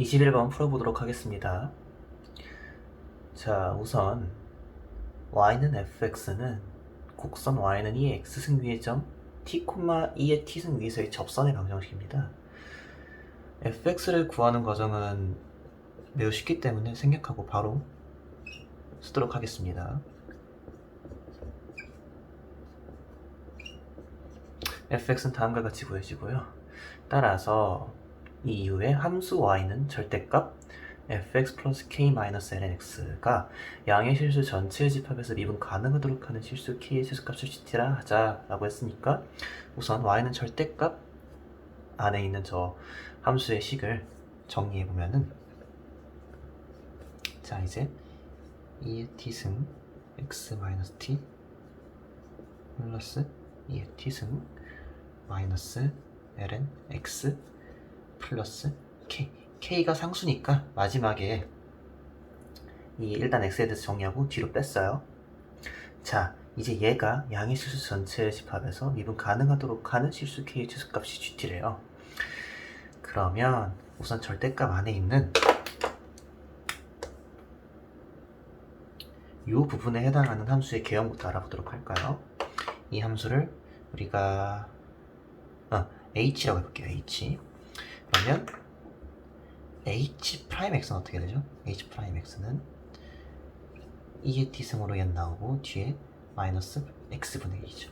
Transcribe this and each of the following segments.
21번 풀어보도록 하겠습니다. 자, 우선 y는 fx는 곡선 y는 2의 x승 위의 점 t, 2의 t승 위에서의 접선의 방정식입니다. fx를 구하는 과정은 매우 쉽기 때문에 생략하고 바로 쓰도록 하겠습니다. fx는 다음과 같이 구해지고요. 따라서 이 이후에 함수 y는 절대값 fx 플러스 k 마이너스 ln x가 양의 실수 전체의 집합에서 미분 가능하도록 하는 실수 k의 최소값을 gt라 하자라고 했으니까 우선 y는 절대값 안에 있는 저 함수의 식을 정리해 보면은 자 이제 2의 t승 x 마이너스 t 플러스 2의 t승 마이너스 ln x 플러스 k k가 상수니까 마지막에 이 일단 x에 대해서 정리하고 뒤로 뺐어요 자 이제 얘가 양의 실수 전체의 집합에서 미분 가능하도록 하는 실수 k의 최소값이 gt래요 그러면 우선 절대값 안에 있는 이 부분에 해당하는 함수의 개형부터 알아보도록 할까요? 이 함수를 우리가 어, h라고 해볼게요. h 그러면 h 프라임 x는 어떻게 되죠? h 프라임 x는 2의 t승으로 얘 나오고 뒤에 마이너스 x분의 1이죠.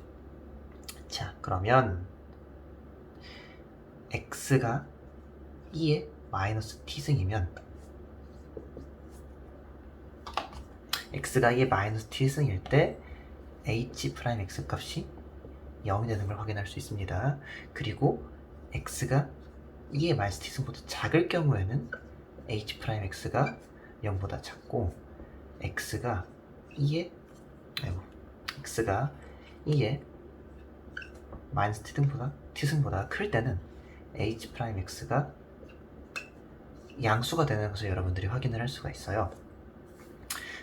자 그러면 x가 2의 마이너스 t승이면 x가 2의 마이너스 t승일 때 h 프라임 x 값이 0이 되는 걸 확인할 수 있습니다. 그리고 x가 2의 마이너스 t승보다 작을 경우에는 h 프라임 x가 0보다 작고 x가 2의 아이고 x가 2의 마이너스 t승보다 t승보다 클 때는 h 프라임 x가 양수가 되는 것을 여러분들이 확인을 할 수가 있어요.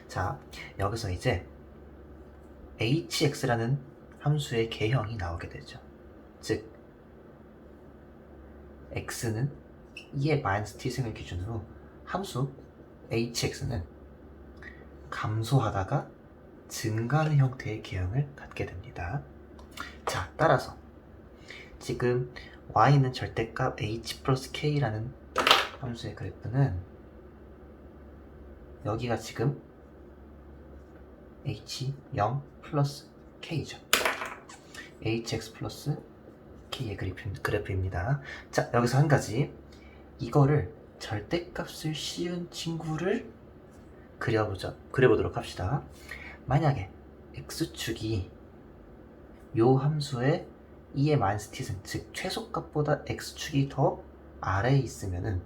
자, 여기서 이제 hx라는 함수의 개형이 나오게 되죠. 즉, x는 2의 마이너스 t승을 기준으로 함수 hx는 감소하다가 증가하는 형태의 개형을 갖게 됩니다. 자, 따라서 지금 y는 절대값 h 플러스 k라는 함수의 그래프는 여기가 지금 h0 플러스 k죠. hx 플러스 k의 그래프, 그래프 입니다. 자, 여기서 한 가지. 이거를 절대값을 씌운 친구를 그려보자, 그려보도록 합시다. 만약에 x축이 요 함수의 2의 마이너스 t승, 즉 최소값보다 x축이 더 아래에 있으면은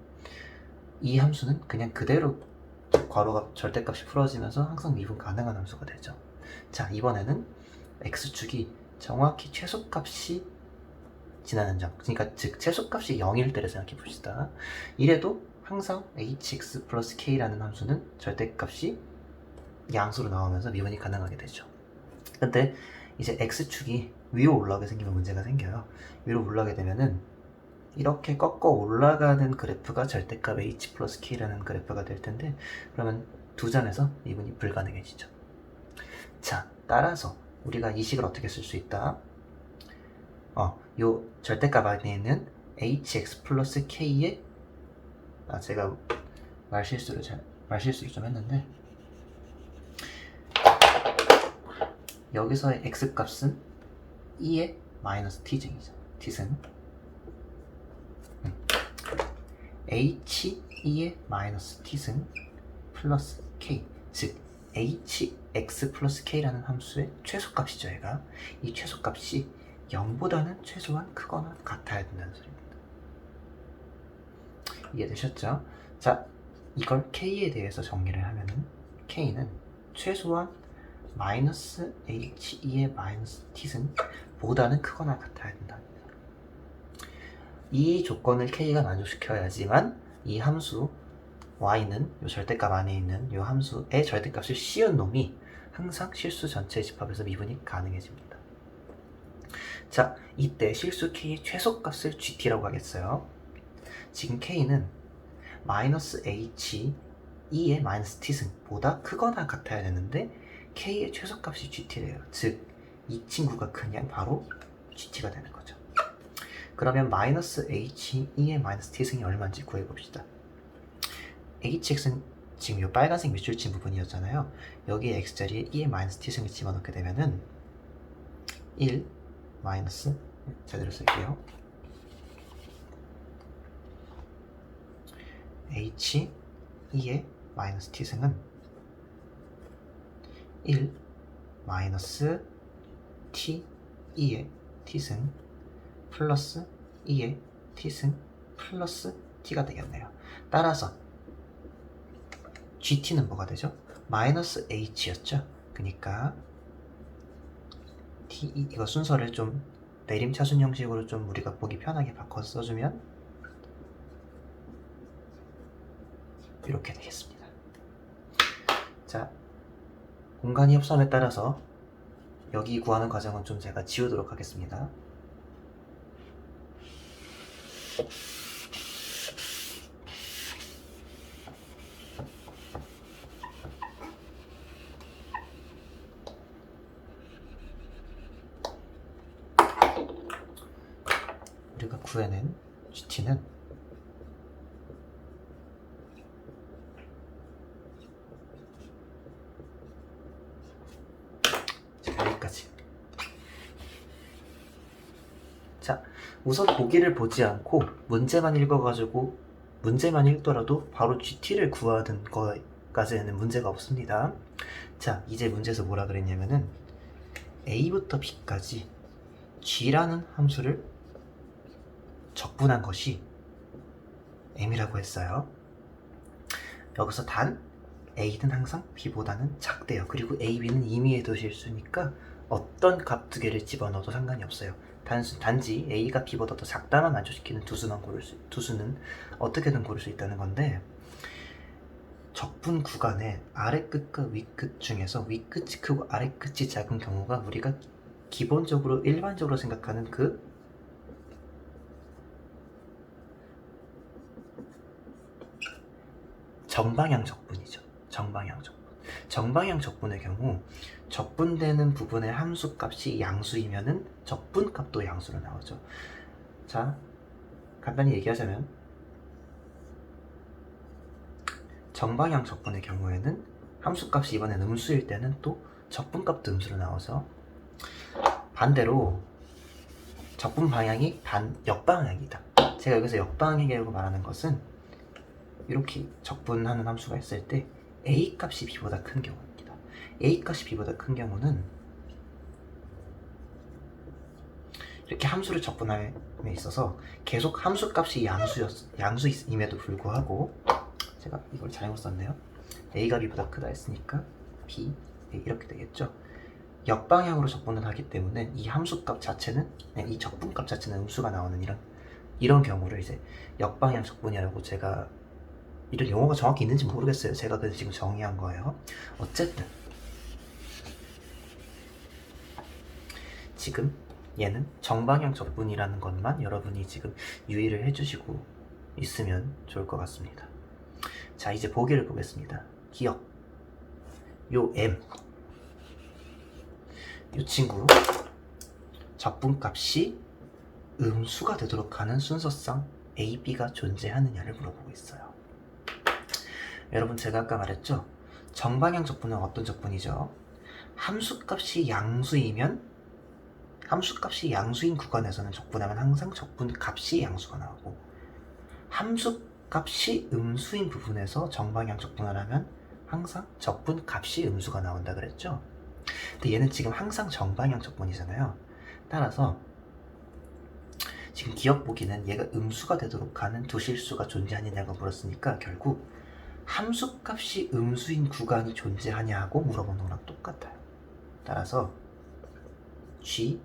이 함수는 그냥 그대로 괄호가 절대값이 풀어지면서 항상 미분 가능한 함수가 되죠. 자, 이번에는 x축이 정확히 최소값이 지나는 점. 그러니까 즉 최소값이 0일 때를 생각해 봅시다. 이래도 항상 hx 플러스 k라는 함수는 절대값이 양수로 나오면서 미분이 가능하게 되죠. 근데 이제 x축이 위로 올라가게 생기면 문제가 생겨요. 위로 올라가게 되면은 이렇게 꺾어 올라가는 그래프가 절대값 h 플러스 k라는 그래프가 될 텐데 그러면 두 점에서 미분이 불가능해지죠. 자, 따라서 우리가 이 식을 어떻게 쓸 수 있다? 어, 요 절대값 안에 있는 hx 플러스 k의 아, 제가 말실수를 잘 말실수를 좀 했는데. 여기서의 x 값은 2의 마이너스 t승이죠. t승 h2의 마이너스 t승 플러스 k. 즉 hx 플러스 k라는 함수의 최소값이죠 얘가. 이 최소값이 0보다는 최소한 크거나 같아야 된다는 소리입니다 이해되셨죠? 자 이걸 k에 대해서 정리를 하면은 k는 최소한 마이너스 h2의 마이너스 t승 보다는 크거나 같아야 된다 이 조건을 k가 만족시켜야지만 이 함수 y는 이 절대값 안에 있는 이 함수의 절대값을 씌운 놈이 항상 실수 전체 집합에서 미분이 가능해집니다. 자, 이때 실수 k의 최소값을 gt라고 하겠어요. 지금 k는 마이너스 h 2의 마이너스 t승보다 크거나 같아야 되는데 k의 최소값이 gt래요. 즉, 이 친구가 그냥 바로 gt가 되는 거죠. 그러면 마이너스 h 2의 마이너스 t승이 얼마인지 구해봅시다. hx은 지금 이 빨간색 밑줄 친 부분이었잖아요. 여기에 x자리에 2의 마이너스 t승을 집어넣게 되면은 1 마이너스 제대로 쓸게요. h 2의 마이너스 t승은 1 마이너스 t 2의 t승 플러스 2의 t승 플러스 t가 되겠네요. 따라서 gt는 뭐가 되죠? 마이너스 h였죠. 그러니까 t 이거 순서를 좀 내림차순 형식으로 좀 우리가 보기 편하게 바꿔서 써주면 이렇게 되겠습니다. 자, 공간이 협소함에 따라서 여기 구하는 과정은 좀 제가 지우도록 하겠습니다. 구해낸 GT는 자, 여기까지. 자, 우선 보기를 보지 않고 문제만 읽어가지고 문제만 읽더라도 바로 GT를 구하는 거까지는 문제가 없습니다. 자, 이제 문제에서 뭐라 그랬냐면은 A부터 B까지 G라는 함수를 적분한 것이 M이라고 했어요. 여기서 단 A는 항상 B보다는 작대요. 그리고 A, B는 임의의 도실수니까 어떤 값 두 개를 집어넣어도 상관이 없어요. 단수, 단지 A가 B보다 더 작다만 만족시키는 두 수만 고를 수, 두 수는 어떻게든 고를 수 있다는 건데 적분 구간의 아래 끝과 위끝 중에서 위 끝이 크고 아래 끝이 작은 경우가 우리가 기본적으로 일반적으로 생각하는 그 정방향 적분이죠. 정방향 적분. 정방향 적분의 경우 적분되는 부분의 함수 값이 양수이면은 적분 값도 양수로 나오죠. 자, 간단히 얘기하자면 정방향 적분의 경우에는 함수 값이 이번엔 음수일 때는 또 적분 값도 음수로 나오죠. 반대로 적분 방향이 반 역방향이다. 제가 여기서 역방향이라고 말하는 것은 이렇게 적분하는 함수가 있을 때 a 값이 b보다 큰 경우입니다. a 값이 b보다 큰 경우는 이렇게 함수를 적분함에 있어서 계속 함수 값이 양수였, 양수임에도 불구하고 제가 이걸 잘못 썼네요. a가 b보다 크다 했으니까 b a 이렇게 되겠죠. 역방향으로 적분을 하기 때문에 이 함수값 자체는 네, 이 적분값 자체는 음수가 나오는 이런 이런 경우를 이제 역방향 적분이라고 제가 이런 용어가 정확히 있는지 모르겠어요. 제가 그래서 지금 정의한 거예요. 어쨌든 지금 얘는 정방향 적분이라는 것만 여러분이 지금 유의를 해주시고 있으면 좋을 것 같습니다. 자 이제 보기를 보겠습니다. 기억 요 M 이 친구 적분값이 음수가 되도록 하는 순서상 A, B가 존재하느냐를 물어보고 있어요. 여러분 제가 아까 말했죠? 정방향 적분은 어떤 적분이죠? 함수값이 양수이면 함수값이 양수인 구간에서는 적분하면 항상 적분값이 양수가 나오고 함수값이 음수인 부분에서 정방향 적분을 하면 항상 적분값이 음수가 나온다 그랬죠? 근데 얘는 지금 항상 정방향 적분이잖아요. 따라서 지금 기억 보기는 얘가 음수가 되도록 하는 두 실수가 존재하느냐고 물었으니까 결국 함수값이 음수인 구간이 존재하냐고 물어보는 거랑 똑같아요. 따라서 g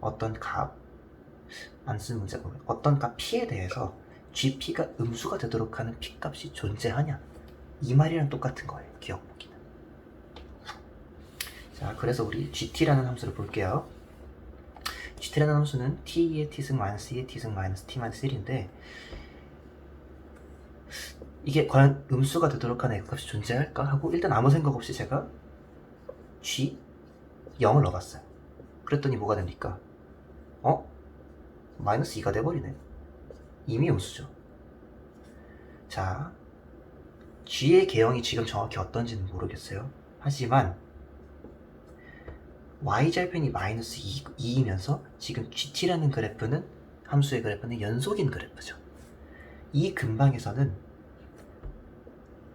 어떤 값안쓴 문제고 어떤 값 p에 대해서 gp가 음수가 되도록 하는 p 값이 존재하냐 이 말이랑 똑같은 거예요. 기억 보기는. 자, 그래서 우리 gt라는 함수를 볼게요. gt라는 함수는 t의 t승 마이너스 2의 t승 마이너스 t 마이너스 1인데 이게 과연 음수가 되도록 하는 X값이 존재할까 하고 일단 아무 생각 없이 제가 G 0을 넣어봤어요. 그랬더니 뭐가 됩니까? 어? 마이너스 2가 돼버리네. 이미 음수죠. 자, G의 개형이 지금 정확히 어떤지는 모르겠어요. 하지만 y절편이 마이너스 2, 이면서 지금 GT라는 그래프는 함수의 그래프는 연속인 그래프죠. 이 근방에서는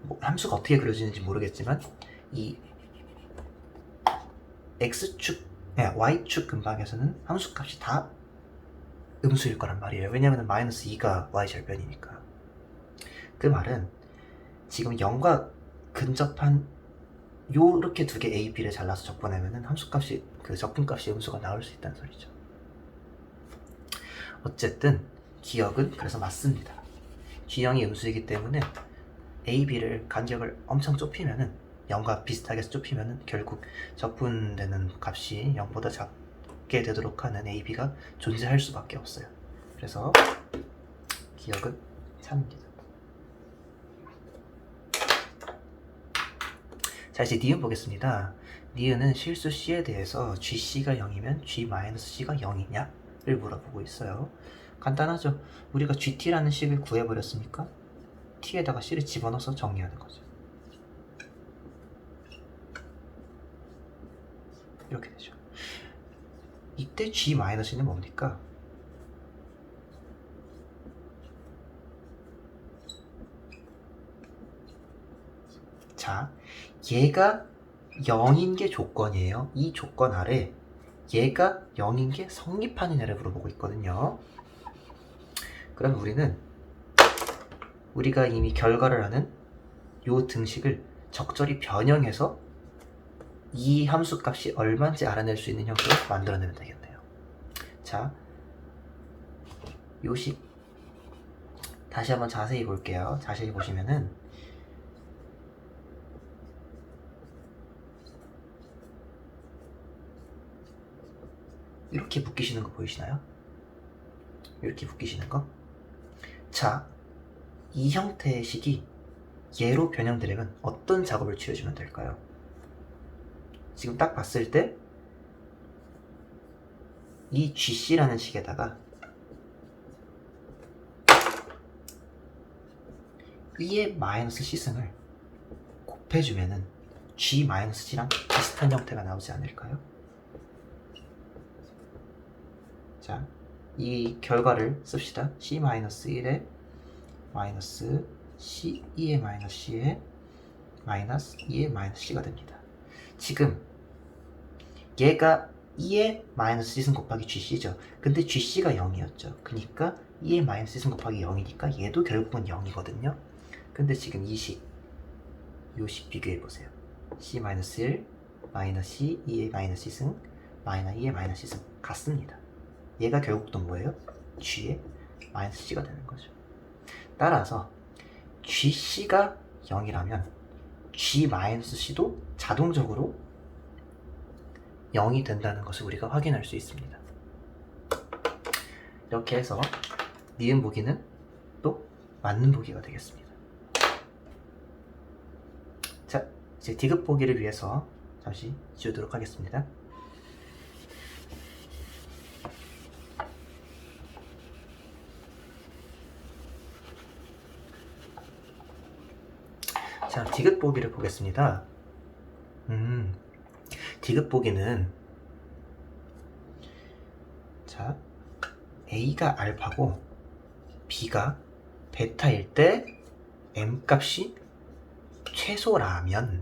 뭐 함수가 어떻게 그려지는지 모르겠지만 이 x축, 네, y축 근방에서는 함수 값이 다 음수일 거란 말이에요. 왜냐하면 마이너스 2가 y절편이니까. 그 말은 지금 0과 근접한 요렇게 두 개 A, B를 잘라서 적분하면은 함수값이 그 적분값이 음수가 나올 수 있다는 소리죠. 어쨌든 기억은 그래서 맞습니다. G형이 음수이기 때문에 A, B를 간격을 엄청 좁히면은 0과 비슷하게 좁히면은 결국 적분되는 값이 0보다 작게 되도록 하는 A, B가 존재할 수밖에 없어요. 그래서 기억은 참입니다. 자 이제 니은 보겠습니다. 니은은 실수 C에 대해서 GC가 0이면 G-C가 0이냐를 물어보고 있어요. 간단하죠. 우리가 GT라는 식을 구해버렸으니까 T에다가 C를 집어넣어서 정리하는 거죠. 이렇게 되죠. 이때 G-는 뭡니까? 자, 얘가 0인 게 조건이에요. 이 조건 아래 얘가 0인 게 성립하느냐를 물어보고 있거든요. 그럼 우리는 우리가 이미 결과를 하는 요 등식을 적절히 변형해서 이 함수 값이 얼마인지 알아낼 수 있는 형태로 만들어내면 되겠네요. 자, 요식 다시 한번 자세히 볼게요. 자세히 보시면은 이렇게 묶이시는 거 보이시나요? 이렇게 묶이시는 거? 자, 이 형태의 식이 얘로 변형되려면 어떤 작업을 취해주면 될까요? 지금 딱 봤을 때 이 GC라는 식에다가 E의 마이너스 C승을 곱해주면은 G 마이너스 G랑 비슷한 형태가 나오지 않을까요? 자, 이 결과를 씁시다. C-1에 마이너스 C, 2의 마이너스 C에 마이너스 2의 마이너스 C가 됩니다. 지금 얘가 2의 마이너스 C승 곱하기 GC죠. 근데 GC가 0이었죠. 그러니까 2의 마이너스 C승 곱하기 0이니까 얘도 결국은 0이거든요. 근데 지금 이 식, 요식 비교해 보세요. C-1, 마이너스 C, 2의 마이너스 C승, 마이너스 2의 마이너스 C승 같습니다. 얘가 결국 또 뭐예요? G의 마이너스 C가 되는 거죠. 따라서 GC가 0이라면 G 마이너스 C도 자동적으로 0이 된다는 것을 우리가 확인할 수 있습니다. 이렇게 해서 니은 보기는 또 맞는 보기가 되겠습니다. 자, 이제 디귿 보기를 위해서 잠시 지우도록 하겠습니다. 자, 디귿 보기를 보겠습니다. 음, 디귿 보기는 자, A가 알파고 B가 베타일 때 M 값이 최소라면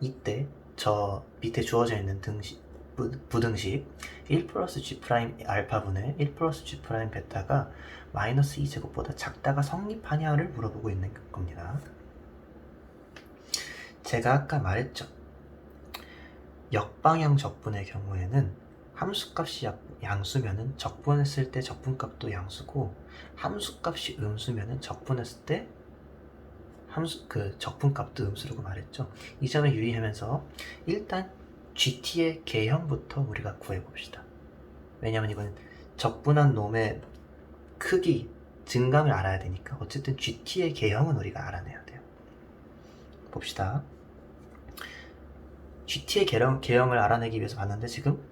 이때 저 밑에 주어져 있는 등식 부, 부등식 1 플러스 G 프라임 알파분의 1 플러스 G 프라임 베타가 마이너스 2제곱보다 작다가 성립하냐를 물어보고 있는 겁니다. 제가 아까 말했죠. 역방향 적분의 경우에는 함수값이 약- 양수면은 적분했을 때 적분값도 양수고 함수값이 음수면은 적분했을 때 함수 그 적분값도 음수라고 말했죠. 이 점을 유의하면서 일단 GT의 개형부터 우리가 구해 봅시다. 왜냐면 이건 적분한 놈의 크기 증감을 알아야 되니까 어쨌든 GT의 개형은 우리가 알아내야 돼요. 봅시다. GT의 개형, 개형을 알아내기 위해서 봤는데 지금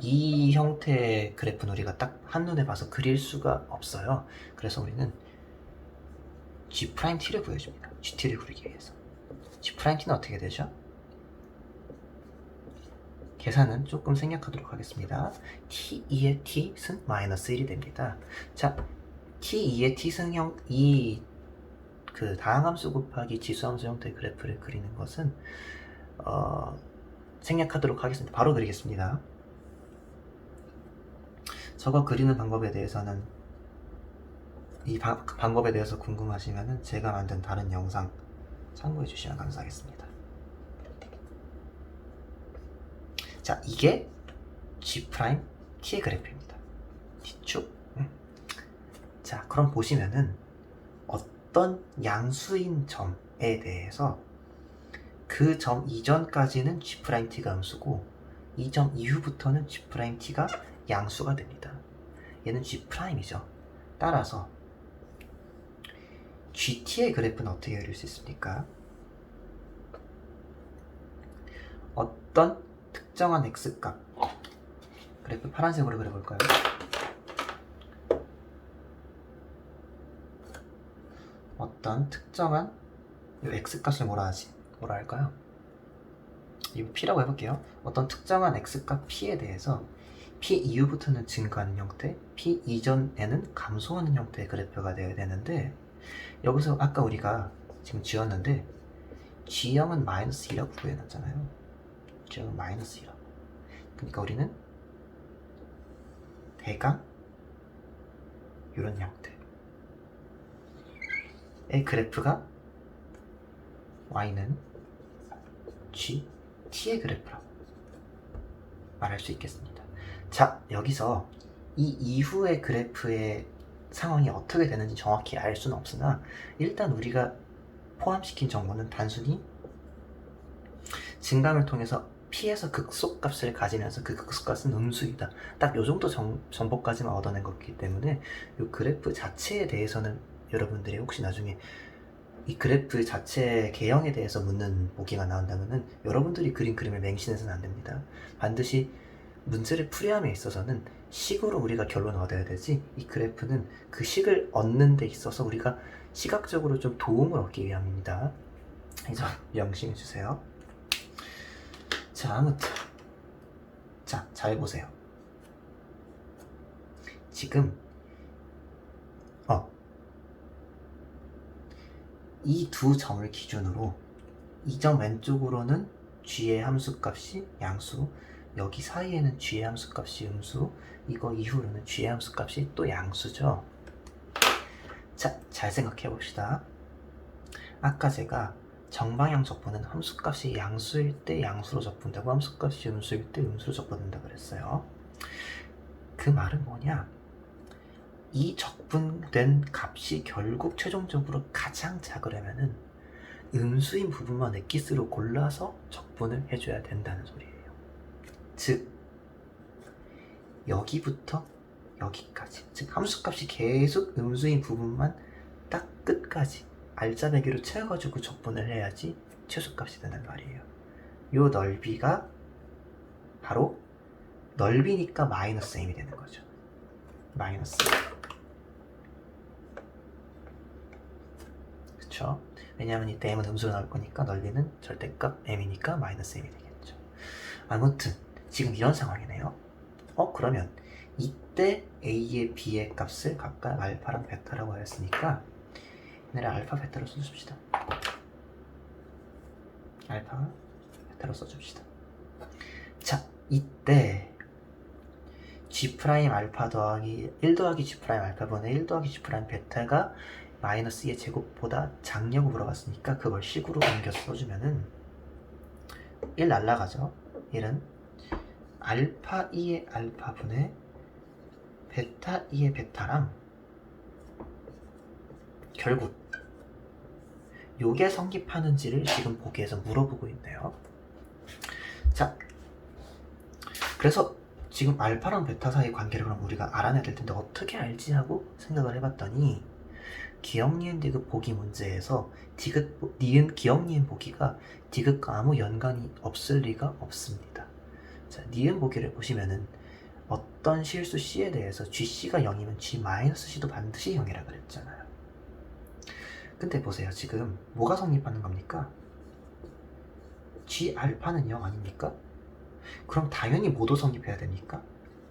이 형태의 그래프는 우리가 딱 한눈에 봐서 그릴 수가 없어요. 그래서 우리는 G'T를 구해줍니다. GT를 그리기 위해서. G'T는 어떻게 되죠? 계산은 조금 생략하도록 하겠습니다. T2의 T는 마이너스 1이 됩니다. 자, T2의 T승형 이 그 다항함수 곱하기 지수함수 형태의 그래프를 그리는 것은 어, 생략하도록 하겠습니다. 바로 그리겠습니다. 저거 그리는 방법에 대해서는 이 바- 그 방법에 대해서 궁금하시면은 제가 만든 다른 영상 참고해 주시면 감사하겠습니다. 자, 이게 G T의 그래프입니다. T축. 음. 자, 그럼 보시면은 어떤 양수인 점에 대해서 그 점 이전까지는 G 프라임 T가 음수고 이 점 이후부터는 G 프라임 T가 양수가 됩니다. 얘는 G 프라임이죠. 따라서 GT의 그래프는 어떻게 그릴 수 있습니까? 어떤 특정한 x값 그래프 파란색으로 그려볼까요? 어떤 특정한 이 x값을 뭐라 하지? 뭐라 할까요? 이거 p라고 해볼게요. 어떤 특정한 x값 p에 대해서 p 이후부터는 증가하는 형태, p 이전에는 감소하는 형태의 그래프가 되어야 되는데 여기서 아까 우리가 지금 지웠는데 G형은 마이너스 2라고 구해놨잖아요. G형은 마이너스 2라고. 그러니까 우리는 대강 이런 형태의 그래프가 Y는 G, T의 그래프라고 말할 수 있겠습니다. 자, 여기서 이 이후의 그래프의 상황이 어떻게 되는지 정확히 알 수는 없으나 일단 우리가 포함시킨 정보는 단순히 증감을 통해서 P에서 극소값을 가지면서 그 극소값은 음수이다. 딱 요 정도 정, 정보까지만 얻어낸 거기 때문에 이 그래프 자체에 대해서는 여러분들이 혹시 나중에 이 그래프 자체 개형에 대해서 묻는 보기가 나온다면은 여러분들이 그린 그림을 맹신해서는 안 됩니다. 반드시 문제를 풀이함에 있어서는 식으로 우리가 결론을 얻어야 되지 이 그래프는 그 식을 얻는 데 있어서 우리가 시각적으로 좀 도움을 얻기 위함입니다. 이점 명심해 주세요. 자, 아무튼 자, 잘 보세요. 지금 이 두 점을 기준으로 이 점 왼쪽으로는 g의 함수값이 양수, 여기 사이에는 g의 함수값이 음수, 이거 이후로는 g의 함수값이 또 양수죠. 자, 잘 생각해 봅시다. 아까 제가 정방향 적분은 함수값이 양수일 때 양수로 적분되고 함수값이 음수일 때 음수로 적분된다 그랬어요. 그 말은 뭐냐? 이 적분된 값이 결국 최종적으로 가장 작으려면은 음수인 부분만 엑기스로 골라서 적분을 해줘야 된다는 소리예요. 즉 여기부터 여기까지 즉 함수값이 계속 음수인 부분만 딱 끝까지 알짜배기로 채워가지고 적분을 해야지 최소값이 되는 말이에요. 요 넓이가 바로 넓이니까 마이너스 m이 되는 거죠. 마이너스 그쵸? 왜냐하면 이때 m은 음수로 나올 거니까 넓이는 절대값 m이니까 마이너스 m이 되겠죠. 아무튼 지금 이런 상황이네요. 어 그러면 이때 a의 b의 값을 각각 알파랑 베타라고 하였으니까 얘네를 알파 베타로 써줍시다. 알파 베타로 써줍시다. 자 이때 g 프라임 알파 더하기 1 더하기 g 프라임 알파 분의 1 더하기 g 프라임 베타가 마이너스 2의 제곱보다 작냐고 물어봤으니까 그걸 식으로 옮겨서 써주면은 1 날라가죠. 1은 알파 2의 알파분의 베타 2의 베타랑 결국 요게 성립하는지를 지금 보기에서 물어보고 있네요. 자, 그래서 지금 알파랑 베타 사이 관계를 그럼 우리가 알아내야 될 텐데 어떻게 알지 하고 생각을 해봤더니 기억 니은 디귿 보기 문제에서 디귿 니은 기억 니은 보기가 디귿과 아무 연관이 없을 리가 없습니다. 자, 니은 보기를 보시면은 어떤 실수 C에 대해서 GC가 0이면 G-C도 반드시 0이라 그랬잖아요. 근데 보세요. 지금 뭐가 성립하는 겁니까? G 알파는 0 아닙니까? 그럼 당연히 뭐도 성립해야 됩니까?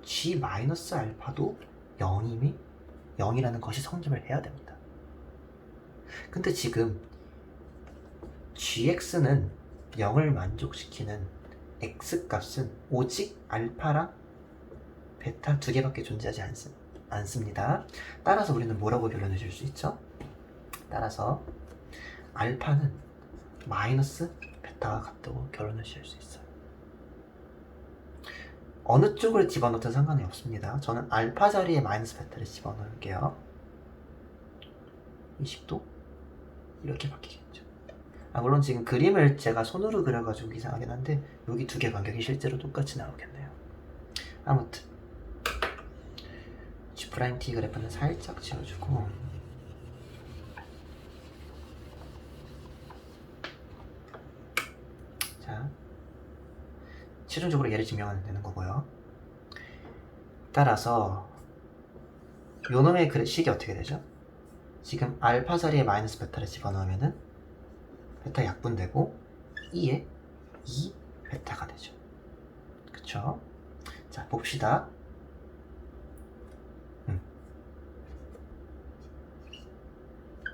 G 마이너스 알파도 0이미 0이라는 것이 성립을 해야 됩니다. 근데 지금 gx는 0을 만족시키는 x 값은 오직 알파랑 베타 두 개밖에 존재하지 않, 않습니다. 따라서 우리는 뭐라고 결론을 줄수 있죠? 따라서 알파는 마이너스 베타와 같다고 결론을 지을 수 있어요. 어느 쪽을 집어넣든 상관이 없습니다. 저는 알파 자리에 마이너스 베타를 집어넣을게요. 20도 이렇게 바뀌겠죠. 아, 물론 지금 그림을 제가 손으로 그려가지고 이상하긴 한데 여기 두 개 간격이 실제로 똑같이 나오겠네요. 아무튼 G 프라임 T 그래프는 살짝 지워주고 자 실용적으로 얘를 증명하면 되는 거고요. 따라서 요놈의 그 식이 어떻게 되죠? 지금 알파 자리에 마이너스 베타를 집어넣으면은 베타 약분되고 2에 2 베타가 되죠. 그쵸? 자, 봅시다. 음.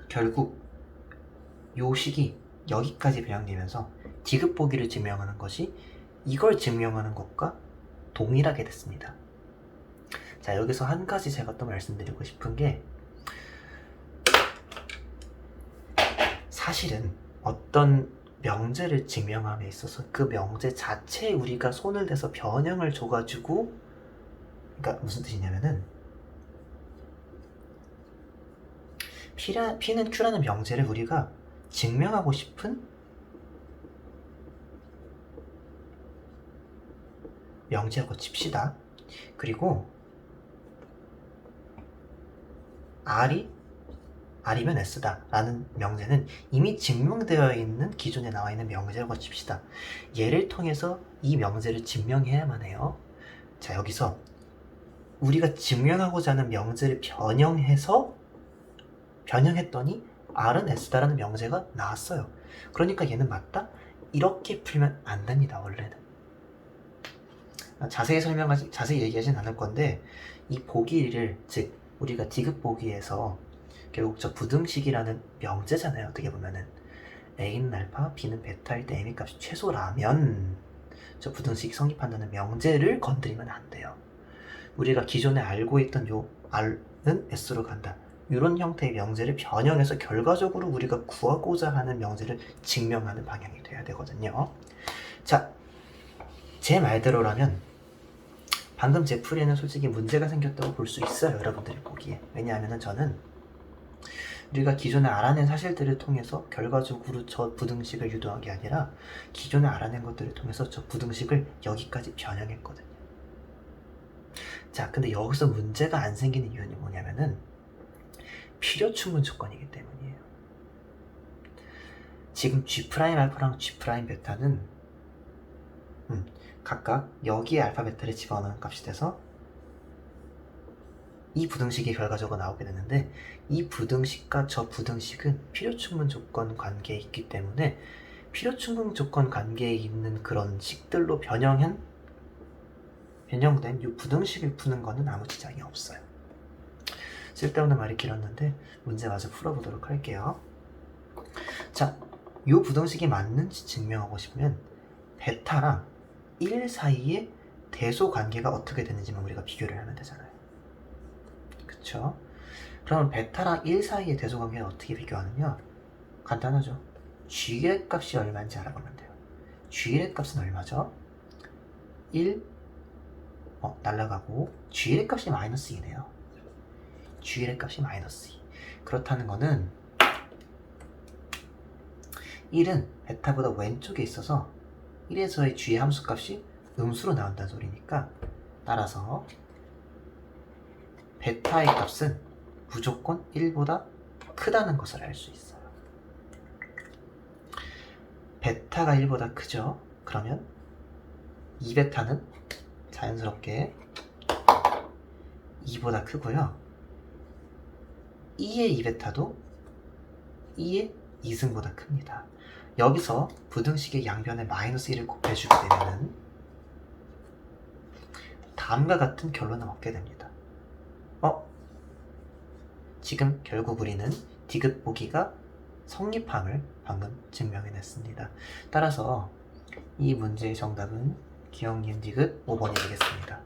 결국 요 식이 여기까지 변형되면서 디귿 보기를 증명하는 것이 이걸 증명하는 것과 동일하게 됐습니다. 자, 여기서 한 가지 제가 또 말씀드리고 싶은 게 사실은 어떤 명제를 증명함에 있어서 그 명제 자체에 우리가 손을 대서 변형을 줘가지고 그러니까 무슨 뜻이냐면은 P라, P는 Q라는 명제를 우리가 증명하고 싶은 명제라고 칩시다. 그리고 R이 R이면 S다 라는 명제는 이미 증명되어 있는 기존에 나와 있는 명제라고 칩시다. 얘를 통해서 이 명제를 증명해야만 해요. 자, 여기서 우리가 증명하고자 하는 명제를 변형해서 변형했더니 R은 S다라는 명제가 나왔어요. 그러니까 얘는 맞다? 이렇게 풀면 안 됩니다, 원래는. 자세히 설명하지, 자세히 얘기하진 않을 건데, 이 보기를, 즉, 우리가 디귿 보기에서 결국 저 부등식이라는 명제잖아요. 어떻게 보면은 A는 알파, B는 베타일 때 M의 값이 최소라면 저 부등식이 성립한다는 명제를 건드리면 안 돼요. 우리가 기존에 알고 있던 요 R은 S로 간다. 이런 형태의 명제를 변형해서 결과적으로 우리가 구하고자 하는 명제를 증명하는 방향이 돼야 되거든요. 자, 제 말대로라면 방금 제 풀이에는 솔직히 문제가 생겼다고 볼 수 있어요. 여러분들이 보기에. 왜냐하면 저는 우리가 기존에 알아낸 사실들을 통해서 결과적으로 저 부등식을 유도한 게 아니라 기존에 알아낸 것들을 통해서 저 부등식을 여기까지 변형했거든요. 자, 근데 여기서 문제가 안 생기는 이유는 뭐냐면은 필요 충분 조건이기 때문이에요. 지금 G 프라임 알파랑 G 프라임 베타는 음, 각각 여기에 알파 베타를 집어넣은 값이 돼서 이 부등식이 결과적으로 나오게 되는데 이 부등식과 저 부등식은 필요 충분 조건 관계에 있기 때문에 필요 충분 조건 관계에 있는 그런 식들로 변형한 변형된 이 부등식을 푸는 거는 아무 지장이 없어요. 쓸데없는 말이 길었는데 문제 마저 풀어보도록 할게요. 자, 이 부등식이 맞는지 증명하고 싶으면 베타랑 1 사이의 대소 관계가 어떻게 되는지만 우리가 비교를 하면 되잖아요. 그쵸? 그러면 베타랑 1 사이의 대소 관계는 어떻게 비교하느냐? 간단하죠. G의 값이 얼마인지 알아보면 돼요. G의 값은 얼마죠? 1, 어, 날라가고 G의 값이 마이너스 2네요. G의 값이 마이너스 2. 그렇다는 거는 1은 베타보다 왼쪽에 있어서 1에서의 G의 함수 값이 음수로 나온다는 소리니까 따라서 베타의 값은 무조건 1보다 크다는 것을 알 수 있어요. 베타가 1보다 크죠? 그러면 2베타는 자연스럽게 2보다 크고요. 2의 2베타도 2의 2승보다 큽니다. 여기서 부등식의 양변에 마이너스 1을 곱해주게 되면은 다음과 같은 결론을 얻게 됩니다. 어? 지금 결국 우리는 디귿 보기가 성립함을 방금 증명해냈습니다. 따라서 이 문제의 정답은 기억 니은 디귿 5번이 되겠습니다.